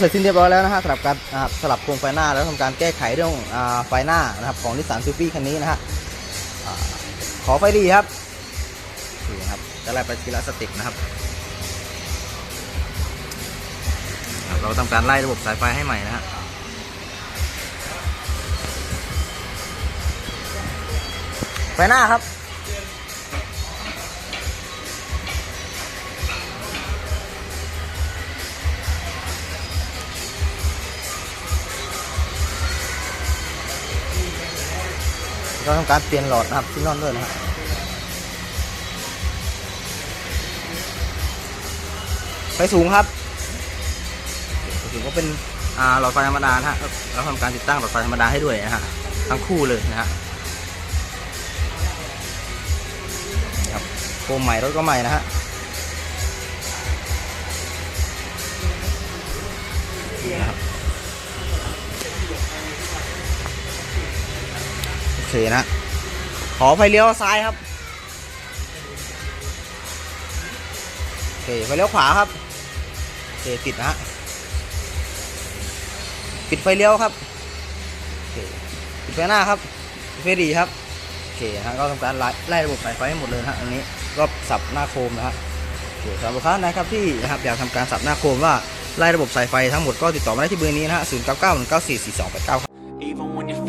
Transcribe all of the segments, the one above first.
เสร็จสิ้นเรียบร้อยแล้วนะฮะสำหรับการสลับโคมไฟหน้าแล้วทำการแก้ไขเรื่องอไฟหน้านะครับของนิสสันซูฟี่คันนี้นะฮะขอไฟดีครับนี่ครับจะไล่ไปทีละสต็ปนะครับครับ เราทำการไล่ระบบสายไฟให้ใหม่นะฮะไฟหน้าครับ เราทำการเปลี่ยนหลอดนะครับที่นอนด้วยนะครับไฟสูงครับไฟสูงก็เป็นหลอดไฟธรรมดานะฮะเราทำการติดตั้งหลอดไฟธรรมดาให้ด้วยนะฮะทั้งคู่เลยนะฮะครับโคมใหม่รถก็ใหม่นะฮะนะครับ เคนะขอไฟเลี้ยวซ้ายครับโอเคไฟเลี้ยวขวาครับโอเคติดนะฮะปิดไฟเลี้ยวครับโอเคปิดไฟหน้าครับปิดไฟดีครับโอเคนะฮะก็ทำการไล่ไล่ระบบสายไฟให้หมดเลยฮะอันนี้ก็สับหน้าโคมนะฮะโอเคสำหรับลูกค้านะครับที่นะครับอยากทำการสับหน้าโคมว่าไล่ระบบสายไฟทั้งหมดก็ติดต่อมาได้ที่เบอร์นี้นะฮะ0 9 9 1 9 4 4 2 8 9 Even when you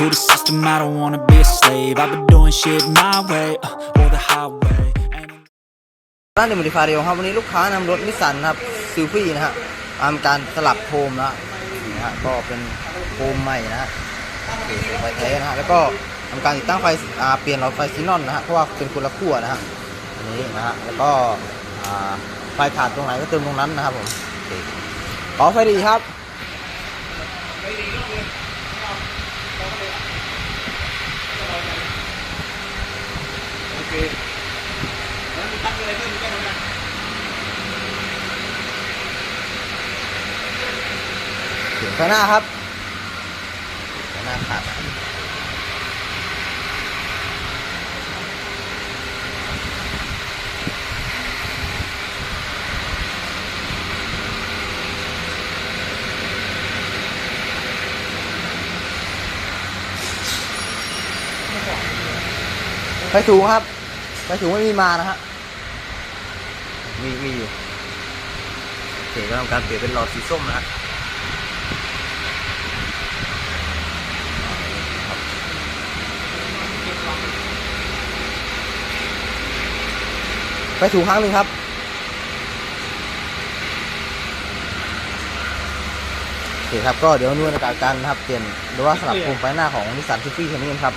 To the system, I don't wanna be a slave. I've been doing shit my way, uh, or the highway. ร้านเดลิเวอรี่ฟาเรียครับวันนี้ลูกค้านำรถนิสสันนะครับซิลฟี่นะฮะทำการสลับโคมนะนะฮะก็เป็นโคมใหม่นะฮะไฟแท้นะฮะแล้วก็ทำการติดตั้งไฟอ่าเปลี่ยนหลอดไฟซีนอนนะฮะเพราะว่าเป็นคนละขั้วนะฮะอันนี้นะฮะแล้วก็อ่าไฟขาดตรงไหนก็เติมตรงนั้นนะครับผมขอไฟดีครับ เค่นั้งครับข้างหน้าครับข้างหน้าขาดไปสูงครับ ไฟสูงไม่มีมานะฮะ มีมีอยู่ โอเคก็ทำการเปลี่ยนเป็นหลอดสีส้มนะฮะไปถูกครั้งหนึ่งครับ โอเคครับ ก็เดี๋ยวนู่นในการการนะครับ เปลี่ยนหรือว่าสลับโคมไฟหน้าของนิสสันซิฟี่คันนี้กันครับ